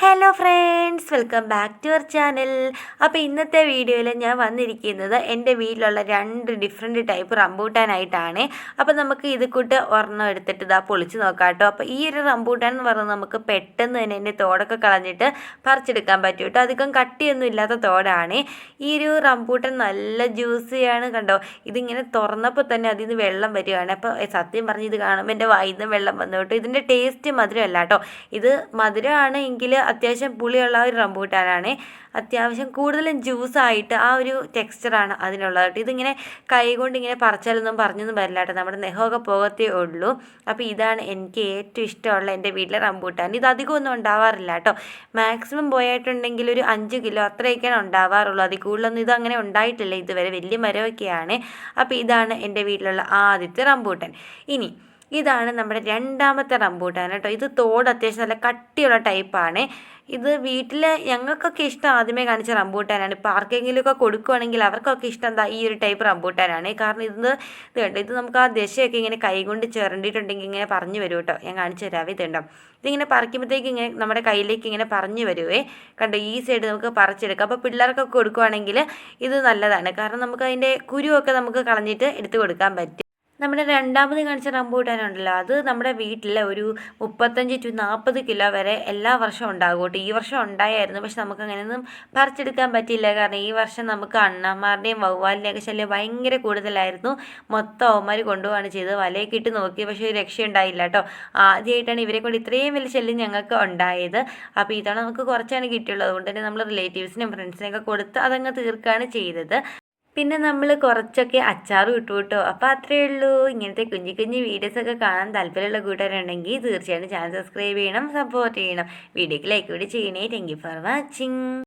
Hello friends welcome back to our channel അപ്പോൾ ഇന്നത്തെ വീഡിയോയിൽ ഞാൻ വന്നിരിക്കുന്നത് എന്റെ വീട്ടിലുള്ള രണ്ട് ഡിഫറെന്റ് ടൈപ്പ് റംബൂട്ടാനായിട്ടാണ്. അപ്പോൾ നമുക്ക് ഇത് കൂട്ട് ഒരെണ്ണം എടുത്തിട്ട് ഇതാ പൊളിച്ച് നോക്കാം കേട്ടോ അപ്പോൾ ഈ ഒരു റംബൂട്ടാൻ എന്ന് പറഞ്ഞാൽ നമുക്ക് പെട്ടെന്ന് തന്നെ എന്റെ തോടൊക്കെ കളഞ്ഞിട്ട് പറിച്ചെടുക്കാൻ പറ്റും കേട്ടോ അധികം കട്ടിയൊന്നും ഇല്ലാത്ത തോടാണ്. ഈ ഒരു റംബൂട്ടാൻ നല്ല ജ്യൂസിയാണ് കണ്ടോ. ഇതിങ്ങനെ തുറന്നപ്പോൾ തന്നെ അതിൽ നിന്ന് വെള്ളം വരികയാണ്. അപ്പോൾ സത്യം പറഞ്ഞ് ഇത് കാണുമ്പോൾ എന്റെ വായിൽ വെള്ളം വന്നു കേട്ടോ ഇതിന്റെ ടേസ്റ്റ് മധുരമല്ല കേട്ടോ ഇത് മധുരമാണ് എങ്കിൽ അത്യാവശ്യം പുളിയുള്ള ഒരു റംബൂട്ടാനാണ്. അത്യാവശ്യം കൂടുതലും ജ്യൂസായിട്ട് ആ ഒരു ടെക്സ്ചറാണ് അതിനുള്ളത് കേട്ടോ ഇതിങ്ങനെ കൈകൊണ്ട് ഇങ്ങനെ പറിച്ചാലൊന്നും പറഞ്ഞൊന്നും വരില്ല കേട്ടോ. നമ്മുടെ നെഹമൊക്കെ പോകത്തേ ഉള്ളൂ. അപ്പോൾ ഇതാണ് എനിക്ക് ഏറ്റവും ഇഷ്ടമുള്ള എന്റെ വീട്ടിലെ റംബൂട്ടാൻ. ഇത് അധികമൊന്നും ഉണ്ടാവാറില്ല കേട്ടോ. മാക്സിമം പോയിട്ടുണ്ടെങ്കിൽ ഒരു അഞ്ച് കിലോ അത്രയൊക്കെയാണ് ഉണ്ടാവാറുള്ളൂ. അതിൽ കൂടുതലൊന്നും ഇത് അങ്ങനെ ഉണ്ടായിട്ടില്ല. ഇതുവരെ വലിയ മരമൊക്കെയാണ്. അപ്പോൾ ഇതാണ് എന്റെ വീട്ടിലുള്ള ആദ്യത്തെ റംബൂട്ടൻ. ഇനി ഇതാണ് നമ്മുടെ രണ്ടാമത്തെ റംബൂട്ടാൻ കേട്ടോ. ഇത് തോട് അത്യാവശ്യം നല്ല കട്ടിയുള്ള ടൈപ്പാണ് ഇത് വീട്ടിൽ ഞങ്ങൾക്കൊക്കെ ഇഷ്ടം ആദ്യമേ കാണിച്ച റംബൂട്ടാനാണ് ഇപ്പോൾ ആർക്കെങ്കിലുമൊക്കെ കൊടുക്കുവാണെങ്കിൽ അവർക്കൊക്കെ ഇഷ്ടം എന്താ ഈ ഒരു ടൈപ്പ് റംബൂട്ടാനാണ് കാരണം ഇത് ഇത് കണ്ടോ ഇത് നമുക്ക് ആ ദശയൊക്കെ ഇങ്ങനെ കൈകൊണ്ട് ചേരണ്ടിട്ടുണ്ടെങ്കിൽ ഇങ്ങനെ പറഞ്ഞു വരും കേട്ടോ. ഞാൻ കാണിച്ചു തരാവേ ഇതുണ്ടോ ഇതിങ്ങനെ പറിക്കുമ്പോഴത്തേക്ക് ഇങ്ങനെ നമ്മുടെ കയ്യിലേക്ക് ഇങ്ങനെ പറഞ്ഞു വരുവേ. കണ്ടോ ഈ സൈഡ് നമുക്ക് പറിച്ചെടുക്കാം. അപ്പോൾ പിള്ളേർക്കൊക്കെ കൊടുക്കുവാണെങ്കിൽ ഇത് നല്ലതാണ്. കാരണം നമുക്ക് അതിന്റെ കുരുവൊക്കെ നമുക്ക് കളഞ്ഞിട്ട് എടുത്തു കൊടുക്കാൻ പറ്റും. നമ്മുടെ രണ്ടാമത് കാണിച്ച റംബൂട്ടാൻ ഉണ്ടല്ലോ അത് നമ്മുടെ വീട്ടിലെ ഒരു മുപ്പത്തഞ്ച് ടു നാൽപ്പത് കിലോ വരെ എല്ലാ വർഷവും ഉണ്ടാകും കേട്ടോ. ഈ വർഷം ഉണ്ടായായിരുന്നു പക്ഷെ നമുക്ക് അങ്ങനെയൊന്നും പറിച്ചെടുക്കാൻ പറ്റിയില്ല. കാരണം ഈ വർഷം നമുക്ക് അണ്ണന്മാരുടെയും വവ്വാലിന്റെയൊക്കെ ശല്യം ഭയങ്കര കൂടുതലായിരുന്നു. മൊത്തം അവന്മാർ കൊണ്ടുപോവാണ് ചെയ്തത്. വലയൊക്കെ ഇട്ട് നോക്കി പക്ഷേ ഒരു രക്ഷയുണ്ടായില്ല കേട്ടോ. ആദ്യമായിട്ടാണ് ഇവരെ കൊണ്ട് ഇത്രയും വലിയ ശല്യം ഞങ്ങൾക്ക് ഉണ്ടായത്. അപ്പോൾ ഇതാണ് നമുക്ക് കുറച്ചാണ് കിട്ടിയുള്ളത്. അതുകൊണ്ട് തന്നെ നമ്മൾ റിലേറ്റീവ്സിനും ഫ്രണ്ട്സിനൊക്കെ കൊടുത്ത് അതങ്ങ് തീർക്കുകയാണ് ചെയ്തത്. പിന്നെ നമ്മൾ കുറച്ചൊക്കെ അച്ചാറും ഇട്ടു കേട്ടോ. അപ്പോൾ അത്രയേ ഉള്ളൂ. ഇങ്ങനത്തെ കുഞ്ഞു കുഞ്ഞു വീഡിയോസൊക്കെ കാണാൻ താല്പര്യമുള്ള കൂട്ടുകാരുണ്ടെങ്കിൽ തീർച്ചയായും ചാനൽ സബ്സ്ക്രൈബ് ചെയ്യണം സപ്പോർട്ട് ചെയ്യണം. വീഡിയോക്ക് ലൈക്ക് കൂടി ചെയ്യണേ. Thank for watching